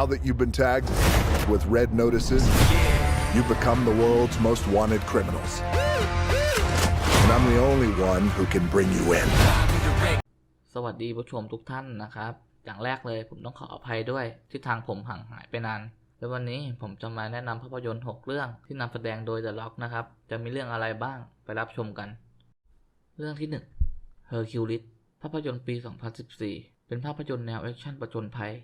Now that you've been tagged with red notices, you become the world's most wanted criminals. And I'm the only one who can bring you in. สวัสดีผู้ชมทุกท่านนะครับ อย่างแรกเลยผมต้องขออภัยด้วยที่ทางผมห่างหายไปนาน และวันนี้ผมจะมาแนะนำภาพยนตร์ 6 เรื่องที่นำแสดงโดย The Rock นะครับ จะมีเรื่องอะไรบ้างไปรับชมกัน เรื่องที่ 1 Hercules ภาพยนตร์ปี 2014 เป็นภาพยนตร์แนวแอคชั่นประจนภัย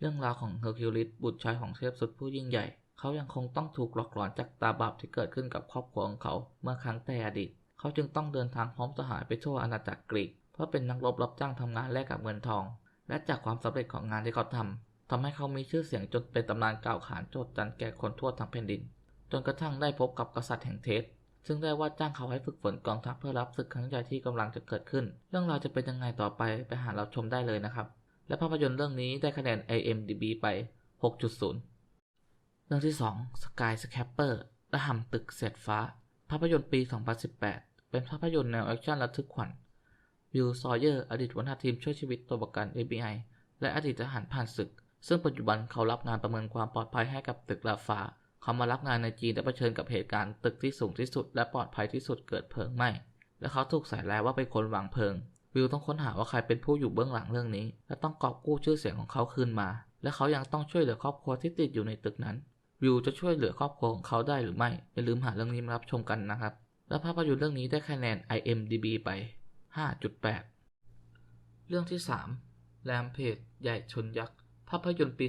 เรื่องราวของ Hercules บุตรชายของเทพสุดผู้ยิ่งใหญ่ เขายังคงต้องถูกหลอกหลอนจากตาบาปที่เกิดขึ้นกับครอบครัวของเขาเมื่อครั้งแต่อดีต เขาจึงต้องเดินทางพร้อมสหายไปทั่วอาณาจักรกรีก เพื่อเป็นนักรบรับจ้างทำงานแลกกับเงินทอง และจากความสำเร็จของงานที่เขาทำทำให้เขามีชื่อเสียงจนเป็นตำนานกล่าวขานโจดจันแก่คนทั่วทั้งแผ่นดิน จนกระทั่งได้พบกับกษัตริย์แห่งเทสซึ่งได้ว่าจ้างเขาให้ฝึกฝนกองทัพเพื่อรับศึกครั้งใหญ่ที่กำลังจะเกิดขึ้น เรื่องราวจะเป็นยังไงต่อไปไปหาเราชมได้เลยนะครับ และภาพยนตร์เรื่องนี้ได้คะแนน IMDB ไป 6.0 เรื่องที่ 2 Sky Scrapper ระห่ำตึกเศษฟ้า ภาพยนตร์ปี 2018 เป็นภาพยนตร์แนวแอคชั่นระทึกขวัญวิลซอเยอร์ อดีตหัวหน้าทีมช่วยชีวิตตัวประกัน FBI และอดีตทหารผ่านศึก ซึ่งปัจจุบันเขารับงานประเมินความปลอดภัยให้กับตึกลาฟ้าเขามารับงานในจีนและเผชิญกับเหตุการณ์ตึกที่สูงที่สุด และปลอดภัยที่สุดเกิดเพลิงไหม้ และเขาถูกใส่ร้ายว่าเป็นคนวางเพลิง วิลต้องค้นหาว่าใครเป็นผู้อยู่เบื้องหลังเรื่องนี้ และต้องกอบกู้ชื่อเสียงของเขาคืนมา และเขายังต้องช่วยเหลือครอบครัวที่ติดอยู่ในตึกนั้น วิวจะช่วยเหลือครอบครัวของเขาได้หรือไม่อย่าลืมหาเรื่องนี้มารับชมกันนะครับ และภาพยนตร์เรื่องนี้ได้คะแนน IMDB ไป 5.8 เรื่องที่ 3 แรมเพจใหญ่ชนยักษ์ภาพยนตร์ปี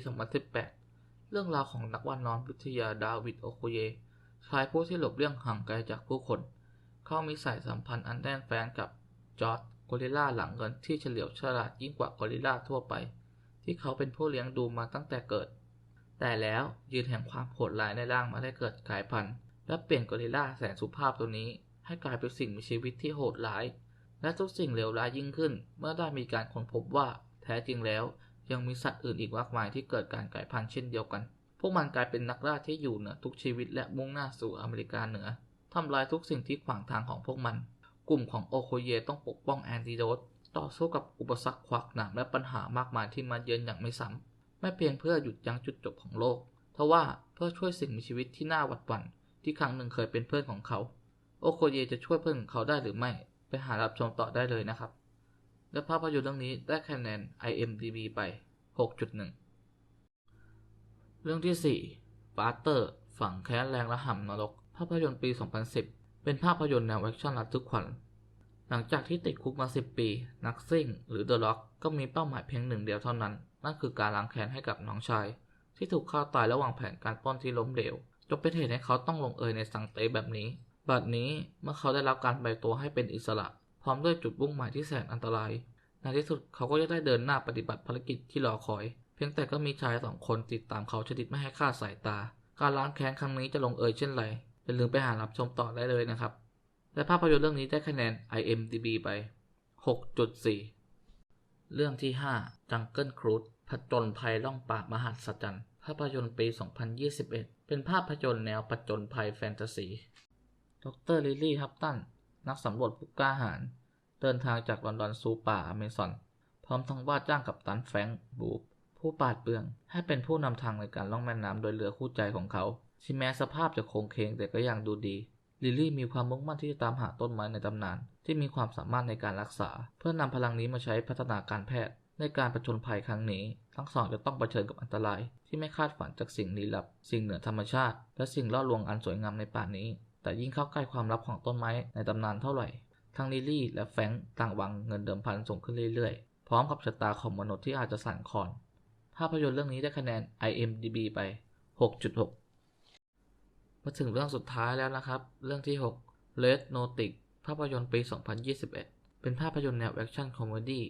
2018 เรื่องราวของนักวานอนวิทยาดาวิดโอโคเยชายผู้ที่หลบเลี่ยงห่างไกลจากผู้คน เขามีสายสัมพันธ์อันแน่นแฟ้นกับจอร์ด กอริลลาหลังเงินที่เฉลียวฉลาดยิ่งกว่ากอริลลาทั่วไป ที่เขาเป็นผู้เลี้ยงดูมาตั้งแต่เกิด แต่แล้วยืนแห่งความโหดร้ายในร่างมาได้เกิดกลายพันธุ์ และเปลี่ยนกอริลลาแสนสุภาพตัวนี้ ให้กลายเป็นสิ่งมีชีวิตที่โหดร้าย และทุกสิ่งเลวร้ายยิ่งขึ้น เมื่อได้มีการค้นพบว่าแท้จริงแล้วยังมีสัตว์อื่นอีกมากมายที่เกิดการกลายพันธุ์เช่นเดียวกัน พวกมันกลายเป็นนักล่าที่อยู่เหนือทุกชีวิตและมุ่งหน้าสู่อเมริกาเหนือทำลายทุกสิ่งที่ขวางทางของพวกมัน กลุ่มของโอโคเยต้องปกป้องแอนติโดตต่อสู้กับอุปสรรคขวากหนามและปัญหามากมายที่มาเยือนอย่างไม่ซ้ำไม่เพียงเพื่อหยุดยั้งจุดจบของโลกทว่าเพื่อช่วยสิ่งมีชีวิตที่น่าหวาดหวั่นที่ครั้งหนึ่งเคยเป็นเพื่อนของเขา โอโคเยจะช่วยเพื่อนของเขาได้หรือไม่ ไปหารับชมต่อได้เลยนะครับ และภาพยนตร์เรื่องนี้ได้คะแนน IMDB ไป 6.1 เรื่องที่4ฟาเตอร์ ฝังแค้นแรงระห่ำนรก ภาพยนตร์ปี 2010 เป็นภาพยนตร์แนวแอคชั่นระทึกขวัญ หลังจากที่ติดคุกมา 10 ปี นักซิ่ง หรือเดอะล็อกก็มีเป้าหมายเพียงหนึ่งเดียวเท่านั้น นั่นคือการล้างแค้นให้กับน้องชาย ที่ถูกฆ่าตายระหว่างแผนการปล้นที่ล้มเหลวจนเป็นเหตุให้เขาต้องลงเอยในสังเตแบบนี้ บัดนี้เมื่อเขาได้รับการใบตัวให้เป็นอิสระ พร้อมด้วยจุดมุ่งหมายที่แสนอันตราย ในที่สุดเขาก็จะได้เดินหน้าปฏิบัติภารกิจที่รอคอย เพียงแต่ก็มีชายสองคนติดตามเขาชนิดไม่ให้คลาดสายตา การล้างแค้นครั้งนี้จะลงเอยเช่นไร อย่าลืมไปหารับชมต่อได้เลยนะครับ และภาพยนตร์เรื่องนี้ได้คะแนน IMDB ไป 6.4 เรื่องที่ 5 Jungle Cruise ผจญภัยล่องป่ามหัศจรรย์ภาพยนตร์ปี 2021 เป็นภาพยนตร์แนวผจญภัยแฟนตาซี ดรลิลลี่ฮับตัน นักสำรวจผู้กล้าหาญ เดินทางจากลอนดอนสู่ป่าอเมซอน พร้อมทั้งว่าจ้างกับตันแฟงบูบผู้ปาดเปรื่อง ให้เป็นผู้นำทางในการล่องแม่น้ำโดยเรือคู่ใจของเขา ที่แม้สภาพจะโครงเคงแต่ก็ยังดูดี ลิลลี่มีความมุ่งมั่นที่จะตามหาต้นไม้ในตำนาน ที่มีความสามารถในการรักษา เพื่อนำพลังนี้มาใช้พัฒนาการแพทย์ ในการประจนภัยครั้งนี้ ทั้งสองจะต้องเผชิญกับอันตราย ที่ไม่คาดฝันจากสิ่งลี้ลับ สิ่งเหนือธรรมชาติ และสิ่งล่อลวงอันสวยงามในป่านี้ แต่ยิ่งเข้าใกล้ความลับของต้นไม้ในตำนานเท่าไหร่ ทั้งลิลลี่และแฟรงค์ต่างหวังเงินเดิมพันสูงขึ้นเรื่อยๆ พร้อมกับชะตาของมนุษย์ที่อาจจะสั่นคลอน ภาพยนตร์เรื่องนี้ได้คะแนน IMDB ไป 6.6 มาถึงเรื่องสุดท้ายแล้วนะครับ เรื่องที่ 6 Red Notice ภาพยนตร์ปี 2021 เป็นภาพยนตร์แนวแอคชั่นคอมเมดี้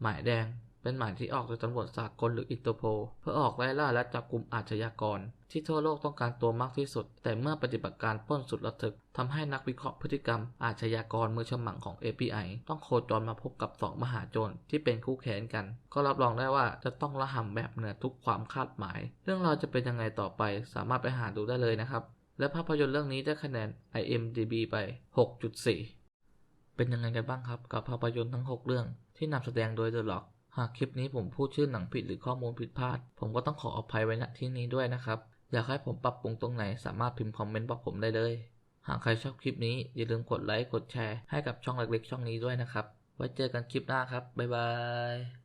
หมายแดง เป็นหมายที่ออกโดยตำรวจสากลหรืออินเตอร์โพเพื่อออกไล่ล่าและจับกลุ่มอาชญากร ที่ทั่วโลกต้องการตัวมากที่สุด แต่เมื่อปฏิบัติการป้นสุดระทึกทำให้นักวิเคราะห์พฤติกรรม อาชญากรมือฉมังของ FBI ต้องโคจรมาพบกับสองมหาโจรที่เป็นคู่แข่งกัน ก็รับรองได้ว่าจะต้องระห่ำแบบเหนือทุกความคาดหมาย เรื่องราวจะเป็นยังไงต่อไป สามารถไปหาดูได้เลยนะครับ และภาพยนตร์เรื่องนี้ได้คะแนน IMDB ไป 6.4 เป็นยังไงกันบ้างครับกับภาพยนตร์ทั้ง 6 เรื่องที่นำแสดงโดย The Rock หากคลิปนี้ผมพูดชื่อหนังผิดหรือข้อมูลผิดพลาด ผมก็ต้องขออภัยไว้ณที่นี้ด้วยนะครับ อยากให้ผมปรับปรุงตรงไหนสามารถพิมพ์คอมเมนต์บอกผมได้เลย หากใครชอบคลิปนี้อย่าลืมกดไลค์กดแชร์ให้กับช่องเล็กๆ ช่องนี้ด้วยนะครับ ไว้เจอกันคลิปหน้าครับบ๊ายบาย